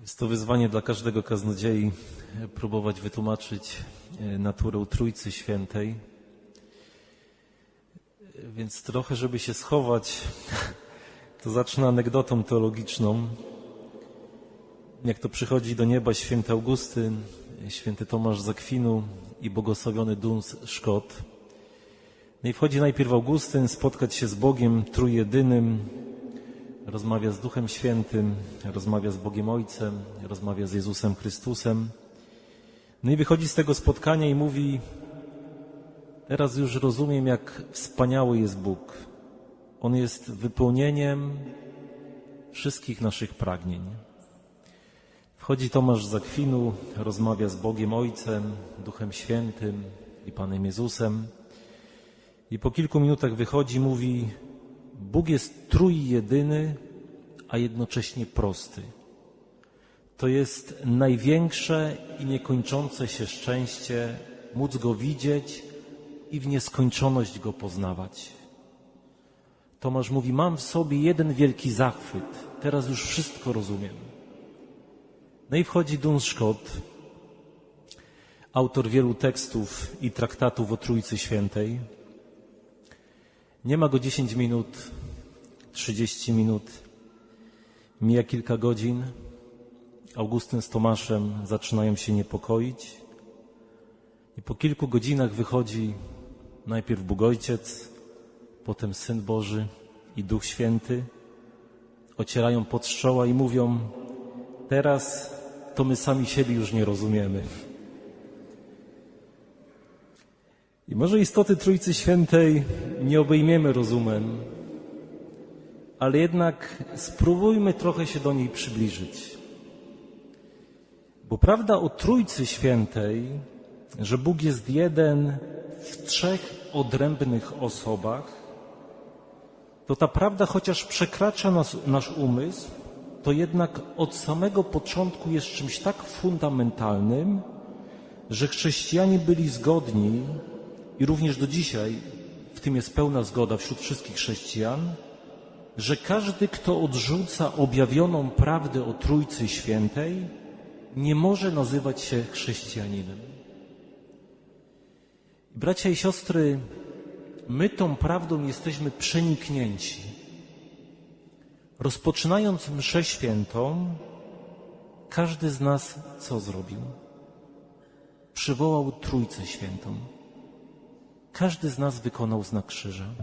Jest to wyzwanie dla każdego kaznodziei e, próbować wytłumaczyć e, naturę Trójcy Świętej. E, Więc trochę, żeby się schować, to zacznę anegdotą teologiczną. Jak to przychodzi do nieba święty Augustyn, święty Tomasz z Akwinu i błogosławiony Duns Szkot. No i wchodzi najpierw Augustyn spotkać się z Bogiem Trójjedynym, rozmawia z Duchem Świętym, rozmawia z Bogiem Ojcem, rozmawia z Jezusem Chrystusem. No i wychodzi z tego spotkania i mówi: Teraz już rozumiem, jak wspaniały jest Bóg. On jest wypełnieniem wszystkich naszych pragnień. Wchodzi Tomasz z rozmawia z Bogiem Ojcem, Duchem Świętym i Panem Jezusem. I po kilku minutach wychodzi mówi: Bóg jest trójjedyny, a jednocześnie prosty. To jest największe i niekończące się szczęście móc Go widzieć i w nieskończoność Go poznawać. Tomasz mówi: Mam w sobie jeden wielki zachwyt, teraz już wszystko rozumiem. No i wchodzi Duns Scott, autor wielu tekstów i traktatów o Trójcy Świętej. Nie ma go 10 minut, 30 minut, mija kilka godzin. Augustyn z Tomaszem zaczynają się niepokoić. I po kilku godzinach wychodzi najpierw Bóg Ojciec, potem Syn Boży i Duch Święty. Ocierają pod czoła i mówią: Teraz to my sami siebie już nie rozumiemy. I może istoty Trójcy Świętej nie obejmiemy rozumem, ale jednak spróbujmy trochę się do niej przybliżyć. Bo prawda o Trójcy Świętej, że Bóg jest jeden w trzech odrębnych osobach, to ta prawda, chociaż przekracza nas, nasz umysł, to jednak od samego początku jest czymś tak fundamentalnym, że chrześcijanie byli zgodni i również do dzisiaj w tym jest pełna zgoda wśród wszystkich chrześcijan, że każdy, kto odrzuca objawioną prawdę o Trójcy Świętej, nie może nazywać się chrześcijaninem. Bracia i siostry, my tą prawdą jesteśmy przeniknięci. Rozpoczynając mszę świętą, każdy z nas co zrobił? Przywołał Trójcę Świętą. Każdy z nas wykonał znak krzyża.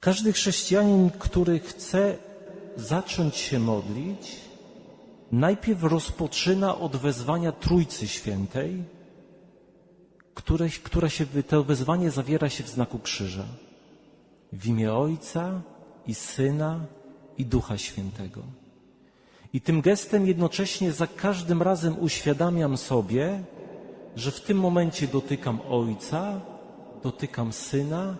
Każdy chrześcijanin, który chce zacząć się modlić, najpierw rozpoczyna od wezwania Trójcy Świętej, które, która się, to wezwanie zawiera się w znaku krzyża. W imię Ojca i Syna i Ducha Świętego. I tym gestem jednocześnie za każdym razem uświadamiam sobie, że w tym momencie dotykam Ojca, dotykam Syna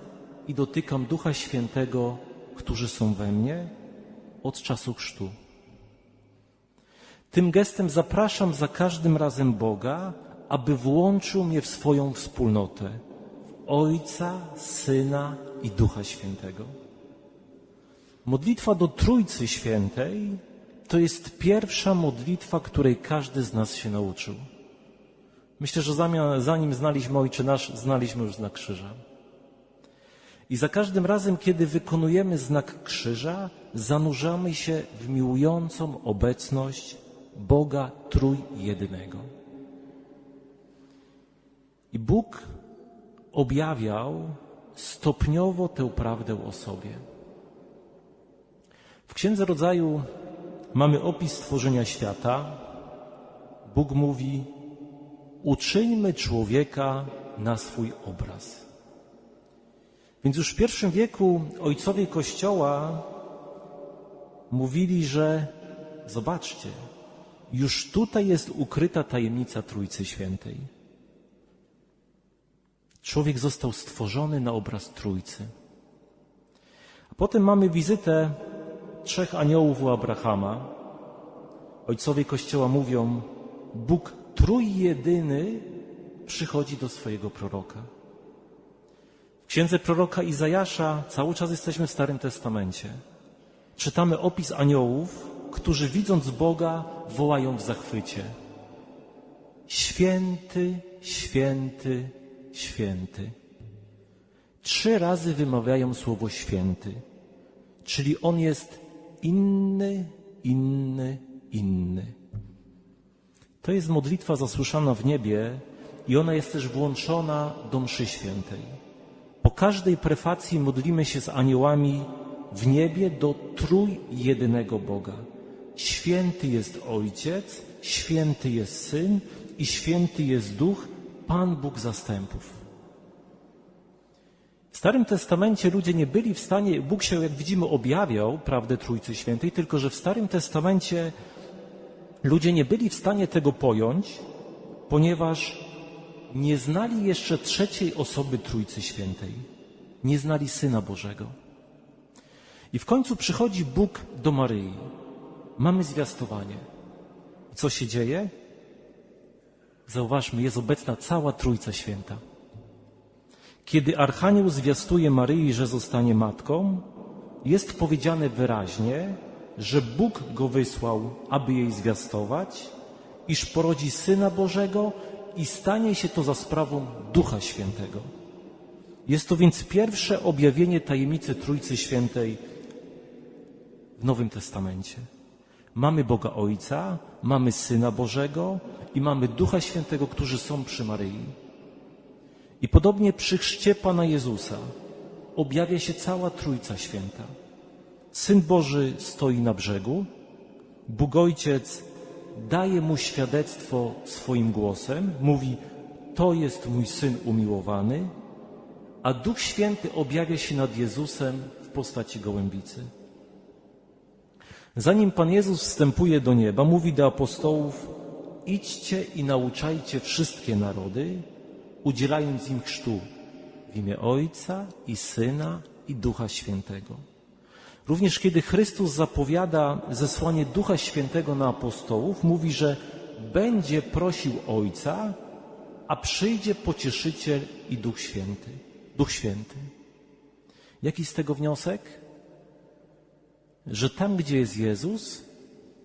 i dotykam Ducha Świętego, którzy są we mnie od czasu chrztu. Tym gestem zapraszam za każdym razem Boga, aby włączył mnie w swoją wspólnotę Ojca, Syna i Ducha Świętego. Modlitwa do Trójcy Świętej to jest pierwsza modlitwa, której każdy z nas się nauczył. Myślę, że zanim znaliśmy Ojcze Nasz, znaliśmy już znak krzyża. I za każdym razem, kiedy wykonujemy znak krzyża, zanurzamy się w miłującą obecność Boga Trójjedynego. I Bóg objawiał stopniowo tę prawdę o sobie. W Księdze Rodzaju mamy opis stworzenia świata. Bóg mówi: Uczyńmy człowieka na swój obraz. Więc już w pierwszym wieku ojcowie Kościoła mówili, że zobaczcie, już tutaj jest ukryta tajemnica Trójcy Świętej. Człowiek został stworzony na obraz Trójcy. A potem mamy wizytę trzech aniołów u Abrahama. Ojcowie Kościoła mówią, Bóg trójjedyny przychodzi do swojego proroka. W księdze proroka Izajasza cały czas jesteśmy w Starym Testamencie. Czytamy opis aniołów, którzy widząc Boga wołają w zachwycie. Święty, święty, święty. Trzy razy wymawiają słowo święty, czyli On jest inny, inny, inny. To jest modlitwa zasłyszana w niebie i ona jest też włączona do mszy świętej. Po każdej prefacji modlimy się z aniołami w niebie do trójjedynego Boga. Święty jest Ojciec, święty jest Syn i święty jest Duch, Pan Bóg zastępów. W Starym Testamencie ludzie nie byli w stanie, Bóg się, jak widzimy, objawiał prawdę Trójcy Świętej, tylko że w Starym Testamencie ludzie nie byli w stanie tego pojąć, ponieważ nie znali jeszcze trzeciej osoby Trójcy Świętej. Nie znali Syna Bożego. I w końcu przychodzi Bóg do Maryi. Mamy zwiastowanie. I co się dzieje? Zauważmy, jest obecna cała Trójca Święta. Kiedy Archanioł zwiastuje Maryi, że zostanie matką, jest powiedziane wyraźnie, że Bóg go wysłał, aby jej zwiastować, iż porodzi Syna Bożego i stanie się to za sprawą Ducha Świętego. Jest to więc pierwsze objawienie tajemnicy Trójcy Świętej w Nowym Testamencie. Mamy Boga Ojca, mamy Syna Bożego i mamy Ducha Świętego, którzy są przy Maryi. I podobnie przy chrzcie Pana Jezusa objawia się cała Trójca Święta. Syn Boży stoi na brzegu, Bóg Ojciec daje mu świadectwo swoim głosem, mówi: To jest mój syn umiłowany, a Duch Święty objawia się nad Jezusem w postaci gołębicy. Zanim Pan Jezus wstępuje do nieba, mówi do apostołów: Idźcie i nauczajcie wszystkie narody, udzielając im chrztu w imię Ojca i Syna i Ducha Świętego. Również kiedy Chrystus zapowiada zesłanie Ducha Świętego na apostołów, mówi, że będzie prosił Ojca, a przyjdzie pocieszyciel i Duch Święty. Duch Święty. Jaki z tego wniosek? Że tam, gdzie jest Jezus,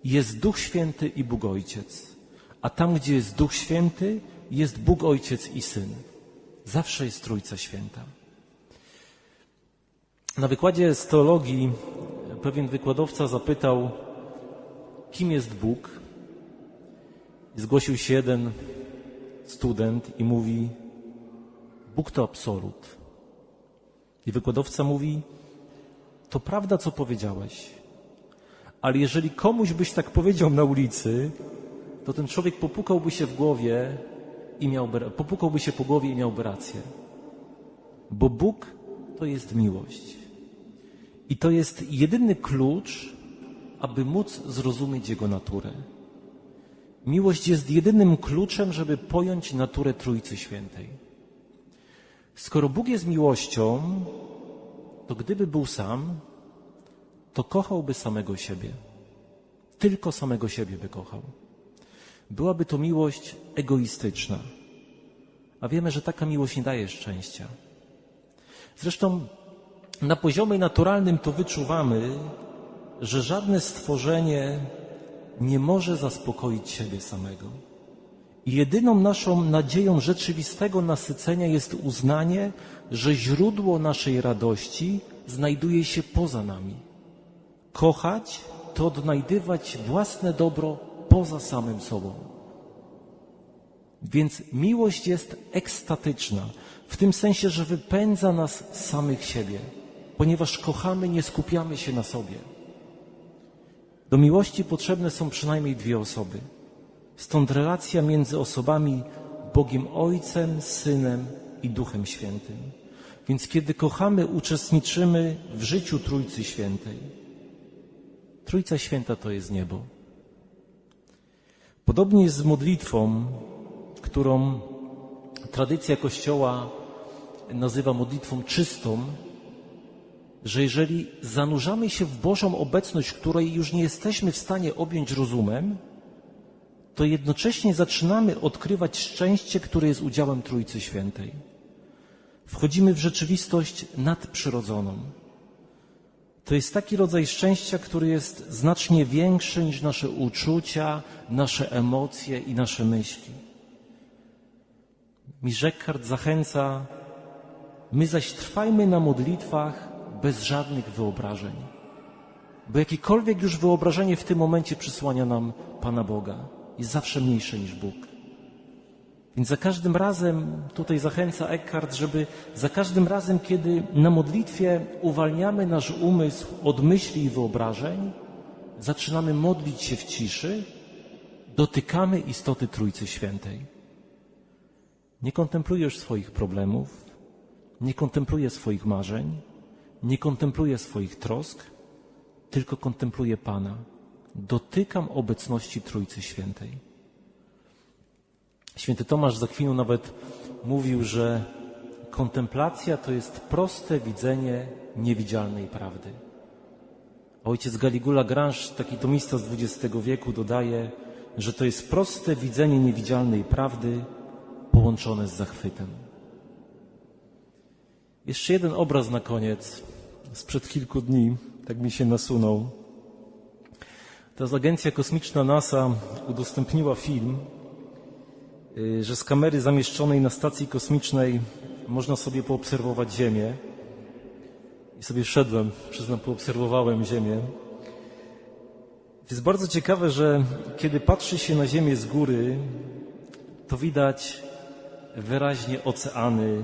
jest Duch Święty i Bóg Ojciec, a tam, gdzie jest Duch Święty, jest Bóg Ojciec i Syn. Zawsze jest Trójca Święta. Na wykładzie z teologii pewien wykładowca zapytał, kim jest Bóg. Zgłosił się jeden student i mówi, Bóg to absolut. I wykładowca mówi, to prawda, co powiedziałeś, ale jeżeli komuś byś tak powiedział na ulicy, to ten człowiek popukałby się w głowie i miałby, popukałby się po głowie i miałby rację. Bo Bóg to jest miłość. I to jest jedyny klucz, aby móc zrozumieć Jego naturę. Miłość jest jedynym kluczem, żeby pojąć naturę Trójcy Świętej. Skoro Bóg jest miłością, to gdyby był sam, to kochałby samego siebie. Tylko samego siebie by kochał. Byłaby to miłość egoistyczna. A wiemy, że taka miłość nie daje szczęścia. Zresztą na poziomie naturalnym to wyczuwamy, że żadne stworzenie nie może zaspokoić siebie samego. I jedyną naszą nadzieją rzeczywistego nasycenia jest uznanie, że źródło naszej radości znajduje się poza nami. Kochać to odnajdywać własne dobro poza samym sobą. Więc miłość jest ekstatyczna, w tym sensie, że wypędza nas samych siebie. Ponieważ kochamy, nie skupiamy się na sobie. Do miłości potrzebne są przynajmniej dwie osoby. Stąd relacja między osobami Bogiem Ojcem, Synem i Duchem Świętym. Więc kiedy kochamy, uczestniczymy w życiu Trójcy Świętej. Trójca Święta to jest niebo. Podobnie jest z modlitwą, którą tradycja Kościoła nazywa modlitwą czystą, że jeżeli zanurzamy się w Bożą obecność, której już nie jesteśmy w stanie objąć rozumem, to jednocześnie zaczynamy odkrywać szczęście, które jest udziałem Trójcy Świętej. Wchodzimy w rzeczywistość nadprzyrodzoną. To jest taki rodzaj szczęścia, który jest znacznie większy niż nasze uczucia, nasze emocje i nasze myśli. Mirzekard zachęca, my zaś trwajmy na modlitwach bez żadnych wyobrażeń. Bo jakiekolwiek już wyobrażenie w tym momencie przysłania nam Pana Boga, jest zawsze mniejsze niż Bóg. Więc za każdym razem, tutaj zachęca Eckhart, żeby za każdym razem, kiedy na modlitwie uwalniamy nasz umysł od myśli i wyobrażeń, zaczynamy modlić się w ciszy, dotykamy istoty Trójcy Świętej. Nie kontemplujesz swoich problemów, nie kontempluję swoich marzeń, nie kontempluję swoich trosk, tylko kontempluję Pana. Dotykam obecności Trójcy Świętej. Święty Tomasz z nawet mówił, że kontemplacja to jest proste widzenie niewidzialnej prawdy. Ojciec Galigula Grange, taki tomista z XX wieku, dodaje, że to jest proste widzenie niewidzialnej prawdy połączone z zachwytem. Jeszcze jeden obraz na koniec, sprzed kilku dni, tak mi się nasunął. Ta agencja kosmiczna NASA udostępniła film, y, że z kamery zamieszczonej na stacji kosmicznej można sobie poobserwować Ziemię. I sobie wszedłem, przyznam, poobserwowałem Ziemię. Jest bardzo ciekawe, że kiedy patrzy się na Ziemię z góry, to widać wyraźnie oceany,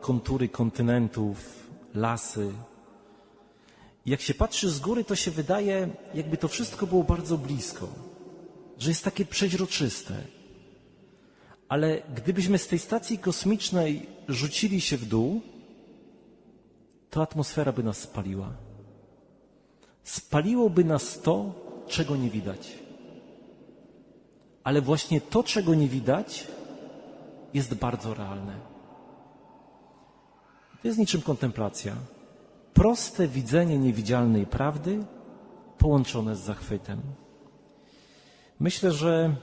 kontury kontynentów, lasy. Jak się patrzy z góry, to się wydaje, jakby to wszystko było bardzo blisko, że jest takie przeźroczyste. Ale gdybyśmy z tej stacji kosmicznej rzucili się w dół, to atmosfera by nas spaliła. Spaliłoby nas to, czego nie widać. Ale właśnie to, czego nie widać, jest bardzo realne. To jest niczym kontemplacja. Proste widzenie niewidzialnej prawdy połączone z zachwytem. Myślę, że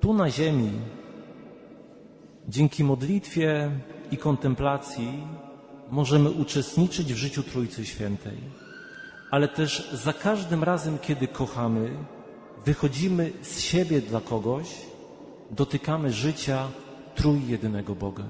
tu na Ziemi, dzięki modlitwie i kontemplacji, możemy uczestniczyć w życiu Trójcy Świętej. Ale też za każdym razem, kiedy kochamy, wychodzimy z siebie dla kogoś, dotykamy życia trójjedynego Boga.